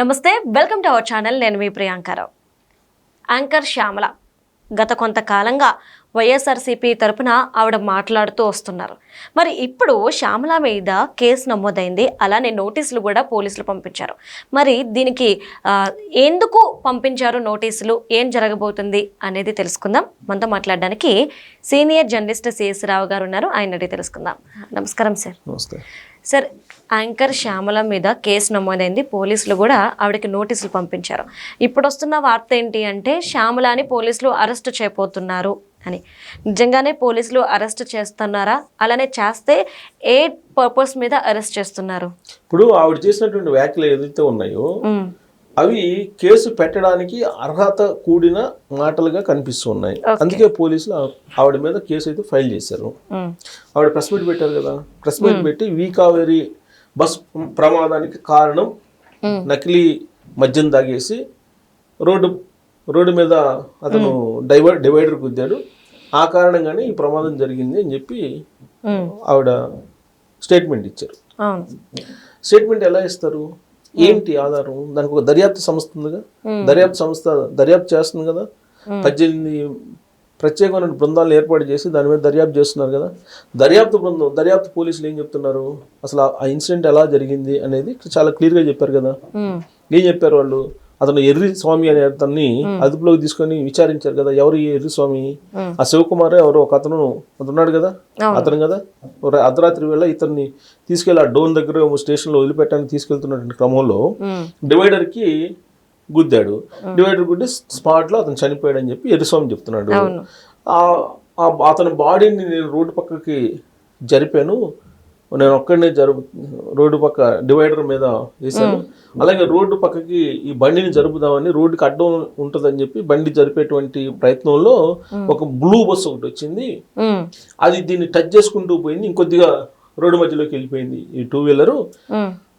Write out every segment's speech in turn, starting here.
నమస్తే welcome to our channel. నేను మీ Priyanka Rao anchor Shyamala గత కొంతకాలంగా వైఎస్ఆర్సీపీ తరపున ఆవిడ మాట్లాడుతూ వస్తున్నారు. మరి ఇప్పుడు శ్యామల మీద కేసు నమోదైంది. అలానే నోటీసులు కూడా పోలీసులు పంపించారు. మరి దీనికి ఎందుకు పంపించారు నోటీసులు? ఏం జరగబోతుంది అనేది తెలుసుకుందాం. మనతో మాట్లాడడానికి సీనియర్ జర్నలిస్ట్ సిఎస్ రావు గారు ఉన్నారు. ఆయన అడిగి తెలుసుకుందాం. నమస్కారం సార్. నమస్తే. సార్ యాంకర్ శ్యామల మీద కేసు నమోదైంది. పోలీసులు కూడా ఆవిడకి నోటీసులు పంపించారు. ఇప్పుడు వస్తున్న వార్త ఏంటి అంటే శ్యామలని పోలీసులు అరెస్ట్ చేయబోతున్నారు అని. నిజంగానే పోలీసులు అరెస్ట్ చేస్తున్నారా? అలానే చేస్తే ఏ పర్పస్ మీద అరెస్ట్ చేస్తున్నారు? ఇప్పుడు ఆవిడ చేసినటువంటి వ్యాఖ్యలు ఏదైతే ఉన్నాయో అవి కేసు పెట్టడానికి అర్హత కూడిన మాటలుగా కనిపిస్తున్నాయి అందుకే పోలీసులు ఆవిడ మీద కేసు అయితే ఫైల్ చేశారు. ఆవిడ ప్రెస్ మీట్ పెట్టారు కదా. ప్రెస్ మీట్ పెట్టి వీ కావేరి బస్ ప్రమాదానికి కారణం. నకిలీ మద్యం తాగేసి రోడ్డు రోడ్డు మీద అతను డైవర్ డివైడర్ గుద్దాడు. ఆ కారణంగానే ఈ ప్రమాదం జరిగింది అని చెప్పి ఆవిడ స్టేట్మెంట్ ఇచ్చారు. స్టేట్మెంట్ ఎలా ఇస్తారు? ఏంటి ఆధారం? దానికి ఒక దర్యాప్తు సంస్థ ఉందిగా? దర్యాప్తు సంస్థ దర్యాప్తు చేస్తుంది కదా? పద్దెనిమిది ప్రత్యేకమైన బృందాలను ఏర్పాటు చేసి దాని మీద దర్యాప్తు చేస్తున్నారు కదా. దర్యాప్తు బృందం దర్యాప్తు పోలీసులు ఏం చెప్తున్నారు? అసలు ఆ ఇన్సిడెంట్ ఎలా జరిగింది అనేది చాలా క్లియర్గా చెప్పారు కదా. ఏం చెప్పారు వాళ్ళు? అతను ఎర్రి స్వామి అనే అతన్ని అదుపులోకి తీసుకొని విచారించారు కదా. ఎవరు ఈ ఎర్రి స్వామి? ఆ శివకుమార్ ఎవరు ఒక అతను ఉన్నాడు కదా. అతను కదా. అర్ధరాత్రి వేళ ఇతన్ని తీసుకెళ్ళి ఆ డోన్ దగ్గర స్టేషన్లో వదిలిపెట్టడానికి తీసుకెళ్తున్నటువంటి క్రమంలో డివైడర్కి గుద్దాడు. డివైడర్ గుద్ది స్పాట్లో అతను చనిపోయాడు అని చెప్పి ఎర్రిస్వామి చెప్తున్నాడు. అతని బాడీని నేను రోడ్డు పక్కకి జరిపాను. నేను ఒక్కడనే జరుపు రోడ్డు పక్క డివైడర్ మీద వేసాను అలాగే రోడ్డు పక్కకి ఈ బండిని జరుపుదామని రోడ్డుకి అడ్డం ఉంటుందని చెప్పి బండి జరిపేటువంటి ప్రయత్నంలో ఒక బ్లూ బస్ ఒకటి వచ్చింది. అది దీన్ని టచ్ చేసుకుంటూ పోయింది. ఇంకొద్దిగా రోడ్డు మధ్యలోకి వెళ్ళిపోయింది ఈ టూ వీలరు.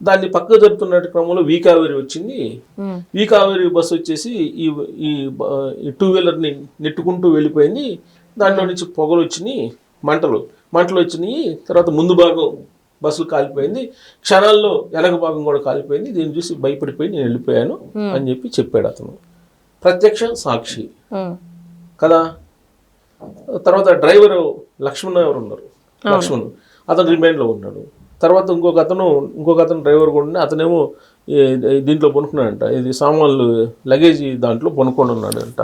దాన్ని పక్కకు జరుపుతున్న క్రమంలో వీ కావేరి వచ్చింది. ఉమ్, ఈ కావేరి బస్సు వచ్చేసి ఈ ఈ టూ వీలర్ని నెట్టుకుంటూ వెళ్ళిపోయింది. దాంట్లో నుంచి పొగలు వచ్చినాయి మంటలు మంటలు వచ్చినాయి. తర్వాత ముందు భాగం బస్సు కాలిపోయింది. క్షణాల్లో వెనక భాగం కూడా కాలిపోయింది. దీన్ని చూసి భయపడిపోయి నేను వెళ్ళిపోయాను అని చెప్పి చెప్పాడు అతను. ప్రత్యక్ష సాక్షి. కదా? తర్వాత డ్రైవర్ లక్ష్మణ్ ఎవరు ఉన్నారు? లక్ష్మణ్. అతను రిమైండ్లో ఉన్నాడు. తర్వాత ఇంకొక అతను ఇంకొక అతను డ్రైవర్ కూడా ఉండి అతనేమో దీంట్లో పనుకున్నాడంట ఇది సామాన్లు లగేజ్ దాంట్లో పనుకొని ఉన్నాడంట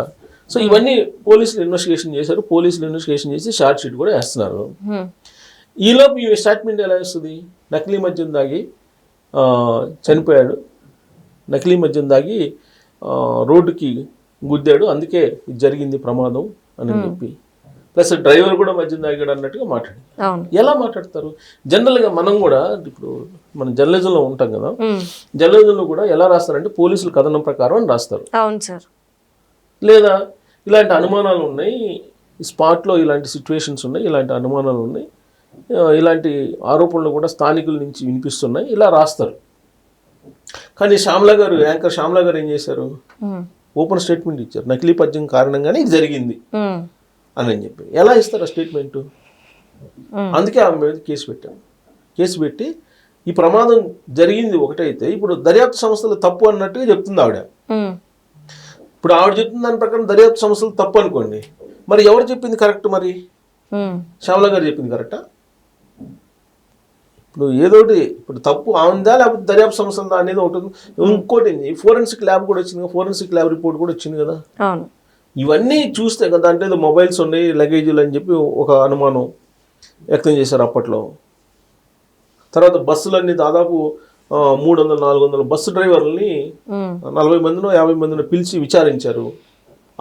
సో ఇవన్నీ పోలీసులు ఇన్వెస్టిగేషన్ చేశారు. పోలీసులు ఇన్వెస్టిగేషన్ చేసి షార్ట్ షీట్ కూడా వేస్తున్నారు. ఈలోపు ఈ స్టేట్మెంట్ ఎలా వస్తుంది? నకిలీ మద్యం దాగి చనిపోయాడు. నకిలీ మద్యం దాగి రోడ్డుకి గుద్దాడు. అందుకే ఇది జరిగింది ప్రమాదం అని చెప్పి. ప్లస్ డ్రైవర్ కూడా మద్యం తాగాడు అన్నట్టుగా మాట్లాడి. ఎలా మాట్లాడతారు? జనరల్గా మనం కూడా ఇప్పుడు మనం జర్నలిజంలో ఉంటాం కదా జర్నలిజంలో కూడా ఎలా రాస్తారంటే పోలీసులు కథనం ప్రకారం అని రాస్తారు. అవును సార్. లేదా ఇలాంటి అనుమానాలు ఉన్నాయి స్పాట్లో ఇలాంటి సిచ్యువేషన్స్ ఉన్నాయి ఇలాంటి అనుమానాలు ఉన్నాయి ఇలాంటి ఆరోపణలు కూడా స్థానికుల నుంచి వినిపిస్తున్నాయి ఇలా రాస్తారు. కానీ శ్యామల గారు యాంకర్ శ్యామల గారు ఏం చేశారు? ఓపెన్ స్టేట్మెంట్ ఇచ్చారు. నకిలీ పద్యం కారణంగానే ఇది జరిగింది. అని అని చెప్పి. ఎలా ఇస్తారు ఆ స్టేట్మెంట్ అందుకే ఆమె మీద కేసు పెట్టారు కేసు పెట్టి ఈ ప్రమాదం జరిగింది ఒకటైతే ఇప్పుడు దర్యాప్తు సంస్థలు తప్పు అన్నట్టుగా చెప్తుంది ఆవిడ. ఇప్పుడు ఆవిడ చెప్తున్న దాని ప్రకారం దర్యాప్తు సంస్థలు తప్పు అనుకోండి. మరి ఎవరు చెప్పింది కరెక్ట్ మరి? శ్యామల గారు చెప్పింది కరెక్టా? ఇప్పుడు ఏదోటి ఇప్పుడు తప్పు ఆమెదా లేకపోతే దర్యాప్తు సంస్థలదా అనేది ఒకటి. ఇంకోటి ఫోరెన్సిక్ ల్యాబ్ కూడా వచ్చింది కదా ఫోరెన్సిక్ ల్యాబ్ రిపోర్ట్ కూడా వచ్చింది కదా. ఇవన్నీ చూస్తే కదా అంటే మొబైల్స్ ఉన్నాయి లగేజీలు అని చెప్పి ఒక అనుమానం వ్యక్తం చేశారు అప్పట్లో. తర్వాత బస్సులన్నీ దాదాపు మూడు వందల నాలుగు వందల బస్సు డ్రైవర్లని నలభై మందినో యాభై మందినో పిలిచి విచారించారు.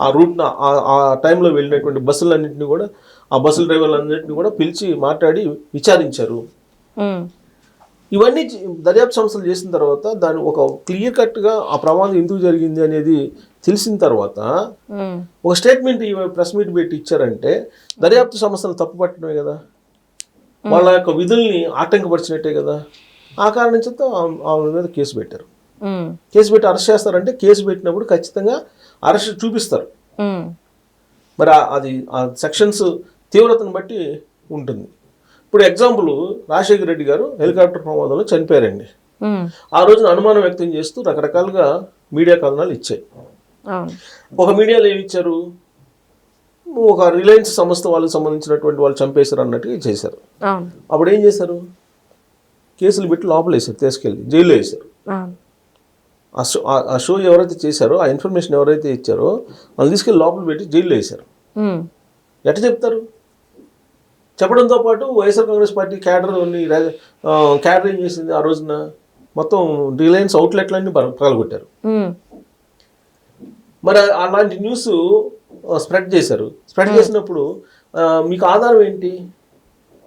ఆ రూట్న ఆ- టైంలో వెళ్ళినటువంటి బస్సులన్నింటినీ కూడా ఆ బస్సుల డ్రైవర్లన్నింటినీ కూడా పిలిచి మాట్లాడి విచారించారు. ఇవన్నీ దర్యాప్తు సంస్థలు చేసిన తర్వాత దాని ఒక క్లియర్ కట్గా ఆ ప్రమాదం ఎందుకు జరిగింది అనేది తెలిసిన తర్వాత ఒక స్టేట్మెంట్ ఈ ప్రెస్ మీట్ పెట్టి ఇచ్చారంటే దర్యాప్తు సంస్థలు తప్పు పట్టడమే కదా. వాళ్ళ యొక్క విధుల్ని ఆటంకపరిచినట్టే కదా. ఆ కారణం చేత ఆ- ఆవిడ మీద కేసు పెట్టారు. కేసు పెట్టి అరెస్ట్ చేస్తారంటే కేసు పెట్టినప్పుడు ఖచ్చితంగా అరెస్ట్ చూపిస్తారు. మరి అది ఆ సెక్షన్స్ తీవ్రతను బట్టి ఉంటుంది. ఇప్పుడు ఎగ్జాంపుల్ రాజశేఖర రెడ్డి గారు హెలికాప్టర్ ప్రమాదంలో చనిపోయారండి. ఆ రోజున అనుమానం వ్యక్తం చేస్తూ రకరకాలుగా మీడియా కథనాలు ఇచ్చాయి. ఒక మీడియాలో ఏమి ఇచ్చారు? ఒక రిలయన్స్ సంస్థ వాళ్ళకి సంబంధించినటువంటి వాళ్ళు చంపేశారు అన్నట్టుగా చేశారు. అప్పుడు ఏం చేశారు? కేసులు పెట్టి లోపల వేశారు తీసుకెళ్ళి జైల్లో వేశారు. ఆ షో ఆ- షో ఎవరైతే చేశారో ఆ ఇన్ఫర్మేషన్ ఎవరైతే ఇచ్చారో వాళ్ళు తీసుకెళ్ళి లోపల పెట్టి జైల్లో వేశారు. ఎట్ట చెప్తారు? చెప్పడంతో పాటు YSR Congress party cadre cadre ఏం చేసింది ఆ రోజున మొత్తం రిలయన్స్ అవుట్లెట్లన్నీ పగ- పగలగొట్టారు. మరి అలాంటి న్యూస్ స్ప్రెడ్ చేశారు. స్ప్రెడ్ చేసినప్పుడు మీకు ఆధారం ఏంటి?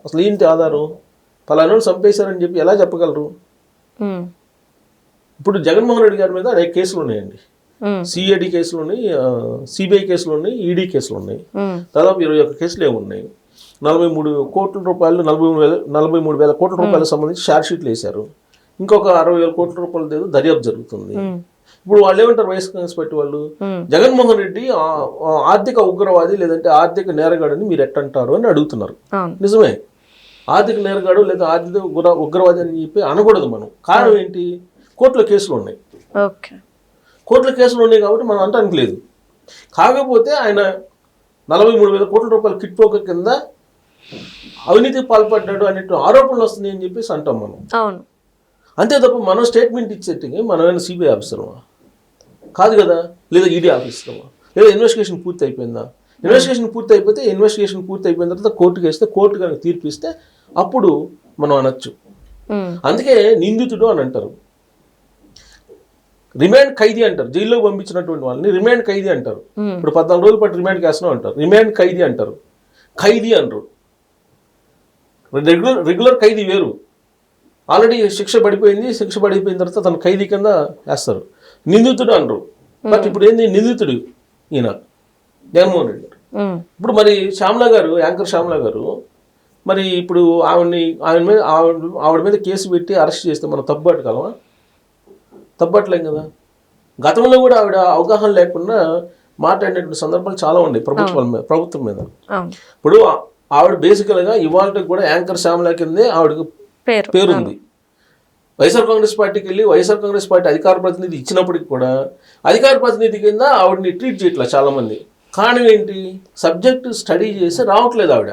అసలు ఏంటి ఆధారం? పలానా చంపేశారని చెప్పి ఎలా చెప్పగలరు? ఇప్పుడు జగన్మోహన్ రెడ్డి గారి మీద అనేక కేసులు ఉన్నాయండి. సిఐడి కేసులు ఉన్నాయి సిబిఐ కేసులు ఉన్నాయి ఈడీ కేసులు ఉన్నాయి. దాదాపు ఇరవై ఒక్క కేసులు ఏమి ఉన్నాయి నలభై మూడు కోట్ల రూపాయలు నలభై మూడు వేల నలభై మూడు వేల కోట్ల రూపాయలకు సంబంధించి ఛార్జ్ షీట్లు వేశారు. ఇంకొక అరవై వేల కోట్ల రూపాయల ఏదో దర్యాప్తు జరుగుతుంది. ఇప్పుడు వాళ్ళు ఏమంటారు వైఎస్ కాంగ్రెస్ పార్టీ వాళ్ళు జగన్మోహన్ రెడ్డి ఆర్థిక ఉగ్రవాది లేదంటే ఆర్థిక నేరగాడని మీరు ఎట్టంటారు అని అడుగుతున్నారు. నిజమే. ఆర్థిక నేరగాడు లేదా ఆర్థిక ఉగ్ర ఉగ్రవాది అని చెప్పి అనకూడదు మనం. కారణం ఏంటి? కోర్టులో కేసులు ఉన్నాయి. కోర్టులో కేసులు ఉన్నాయి కాబట్టి మనం అంటానికి లేదు. కాకపోతే ఆయన నలభై మూడు వేల కోట్ల రూపాయల కిట్ పోక కింద అవినీతికి పాల్పడ్డాడు అనేటు ఆరోపణలు వస్తున్నాయి అని చెప్పేసి అంటాం మనం. అవును. అంతే తప్ప మనం స్టేట్మెంట్ ఇచ్చేట్టుగా మనమైనా సిబిఐ ఆఫీసర్మా కాదు కదా? లేదా ఈడీ ఆఫీసర్మా లేదా ఇన్వెస్టిగేషన్ పూర్తి అయిపోయిందా? ఇన్వెస్టిగేషన్ పూర్తి అయిపోతే ఇన్వెస్టిగేషన్ పూర్తి అయిపోయిన తర్వాత కోర్టుకి వేస్తే కోర్టు కనుక తీర్పు ఇస్తే అప్పుడు మనం అనొచ్చు. అందుకే నిందితుడు అని అంటారు. రిమాండ్ ఖైదీ అంటారు. జైల్లో పంపించినటువంటి వాళ్ళని రిమాండ్ ఖైదీ అంటారు. ఇప్పుడు పద్నాలుగు రోజుల పాటు రిమాండ్ వేస్తున్నాం అంటారు. రిమాండ్ ఖైదీ అంటారు. ఖైదీ అనరు. రెగ్యులర్ రెగ్యులర్ ఖైదీ వేరు. ఆల్రెడీ శిక్ష పడిపోయింది శిక్ష పడిపోయిన తర్వాత తన ఖైదీ కింద వేస్తారు. నిందితుడు అనరు బట్ ఇప్పుడు ఏంది? నిందితుడు ఈయన జగన్మోహన్ రెడ్డి గారు. ఇప్పుడు మరి శ్యామల గారు యాంకర్ శ్యామల గారు మరి ఇప్పుడు ఆవిడని ఆవిడ మీద ఆవిడ ఆవిడ మీద కేసు పెట్టి అరెస్ట్ చేస్తే మనం తప్పుపట్టగలమా తప్పట్లేం కదా? గతంలో కూడా ఆవిడ అవగాహన లేకుండా మాట్లాడినటువంటి సందర్భాలు చాలా ఉన్నాయి ప్రభుత్వాల మీద ప్రభుత్వం మీద. ఇప్పుడు ఆవిడ బేసికల్గా ఇవాళకి కూడా యాంకర్ శ్యామల కిందే ఆవిడకి పేరు. పేరుంది. వైఎస్ఆర్ కాంగ్రెస్ పార్టీకి వెళ్ళి వైఎస్ఆర్ కాంగ్రెస్ పార్టీ అధికార ప్రతినిధి ఇచ్చినప్పటికి కూడా అధికార ప్రతినిధి కింద ఆవిడని ట్రీట్ చేయట్లా చాలా మంది కారణం ఏంటి? సబ్జెక్ట్ స్టడీ చేసి రావట్లేదు ఆవిడ.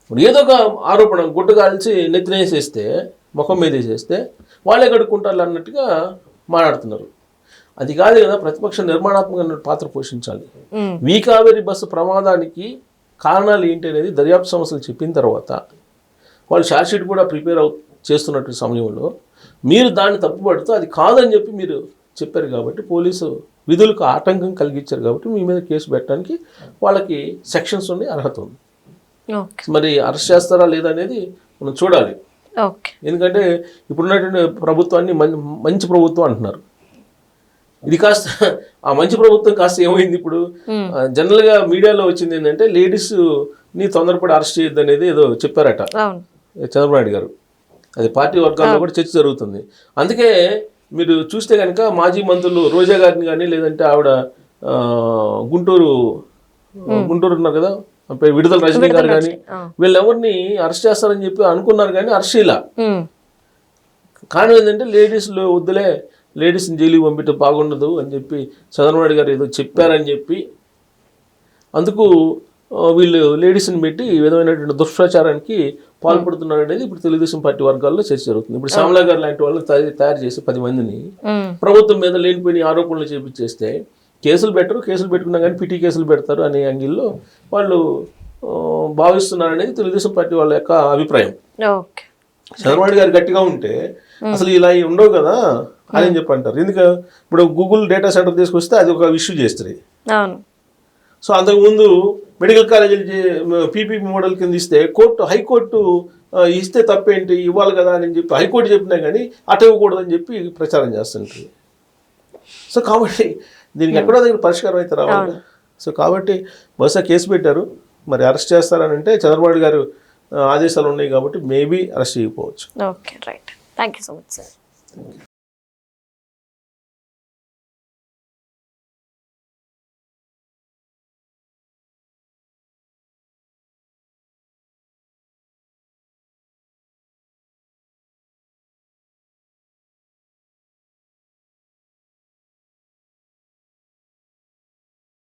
ఇప్పుడు ఏదో ఒక ఆరోపణ గుడ్డ కాల్చి నెత్తినేసేస్తే ముఖం మీద వేసేస్తే వాళ్ళే కడుక్కుంటారు అన్నట్టుగా మాట్లాడుతున్నారు. అది కాదు కదా ప్రతిపక్ష నిర్మాణాత్మక పాత్ర పోషించాలి. ఉమ్, వీ కావేరి బస్సు ప్రమాదానికి కారణాలు ఏంటి అనేది దర్యాప్తు సంస్థలు చెప్పిన తర్వాత వాళ్ళు షార్ట్షీట్ కూడా ప్రిపేర్ అవు చేస్తున్నట్టు సమయంలో మీరు దాన్ని తప్పుపడుతూ అది కాదని చెప్పి మీరు చెప్పారు కాబట్టి పోలీసు విధులకు ఆటంకం కలిగించారు కాబట్టి మీ మీద కేసు పెట్టడానికి వాళ్ళకి సెక్షన్స్ ఉండి అర్హత ఉంది. మరి అరెస్ట్ చేస్తారా లేదా అనేది మనం చూడాలి. ఎందుకంటే ఇప్పుడున్నటువంటి ప్రభుత్వాన్ని మంచి మంచి ప్రభుత్వం అంటున్నారు. ఇది కాస్త ఆ మంచి ప్రభుత్వం కాస్త ఏమైంది ఇప్పుడు. ఆ, జనరల్గా మీడియాలో వచ్చింది ఏంటంటే లేడీస్ని తొందరపడి అరెస్ట్ చేయొద్దు అనేది ఏదో చెప్పారట. చంద్రబాబు నాయుడు గారు. అది పార్టీ వర్గాల్లో కూడా చర్చ జరుగుతుంది. అందుకే మీరు చూస్తే కనుక మాజీ మంత్రులు రోజా గారిని కానీ లేదంటే ఆవిడ గుంటూరు గుంటూరు ఉన్నారు కదా? విడుదల రజనీ గారు కానీ. వీళ్ళెవరిని అరెస్ట్ చేస్తారని చెప్పి అనుకున్నారు కానీ అరెస్ట్ ఇలా కారణం ఏంటంటే లేడీస్లో వద్దులే లేడీస్ని జైలుకి పంపితే బాగుండదు అని చెప్పి చంద్రబాబు గారు ఏదో చెప్పారని చెప్పి అందుకు వీళ్ళు లేడీస్ని పెట్టి ఈ విధమైనటువంటి దుష్ప్రచారానికి పాల్పడుతున్నారు అనేది ఇప్పుడు తెలుగుదేశం పార్టీ వర్గాల్లో చర్చ జరుగుతుంది. ఇప్పుడు శ్యామలా గారు లాంటి వాళ్ళు తయారు చేసి పది మందిని ప్రభుత్వం మీద లేనిపోయిన ఆరోపణలు చేపించేస్తే కేసులు పెట్టరు కేసులు పెట్టుకున్నా కానీ పిటి కేసులు పెడతారు అనే యాంగిల్లో వాళ్ళు భావిస్తున్నారు అనేది తెలుగుదేశం పార్టీ వాళ్ళ యొక్క అభిప్రాయం. ఓకే. చంద్రబాబు గారు గట్టిగా ఉంటే అసలు ఇలా ఉండవు కదా అని చెప్పి అంటారు ఎందుకు? ఇప్పుడు గూగుల్ డేటా సెంటర్ తీసుకొస్తే అది ఒక ఇష్యూ చేస్తుంది. అవును. సో అంతకుముందు మెడికల్ కాలేజీలు పీపీపీ మోడల్ కింద ఇస్తే కోర్టు హైకోర్టు ఇస్తే తప్పేంటి? ఇవ్వాలి కదా అని చెప్పి హైకోర్టు చెప్పినా కానీ అటు ఇవ్వకూడదని చెప్పి ప్రచారం చేస్తుంటుంది సో కాబట్టి దీనికి ఎక్కడో దగ్గర పరిష్కారం అయితే రావాలి సో కాబట్టి బహుశా కేసు పెట్టారు. మరి అరెస్ట్ చేస్తారని అంటే చంద్రబాబు గారు ఆదేశాలు ఉన్నాయి కాబట్టి మేబీ అరెస్ట్ చేయకపోవచ్చు. Okay right thank you so much sir